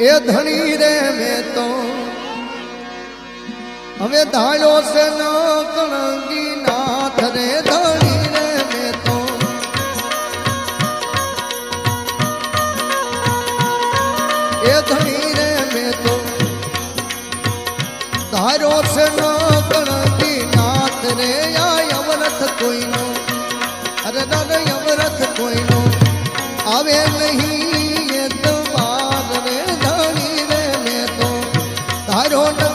એ ધણી રે મેં તો. હવે ધાડો છે ન કણગી નાથ રે, ધણી રે મેં તો. એ ધણી રે મેં તો. ધારો છે ન નાથ રે, આ અવરથ કોઈનો. અરે દાદા અવરથ કોઈનો. આવે નહીં I don't know.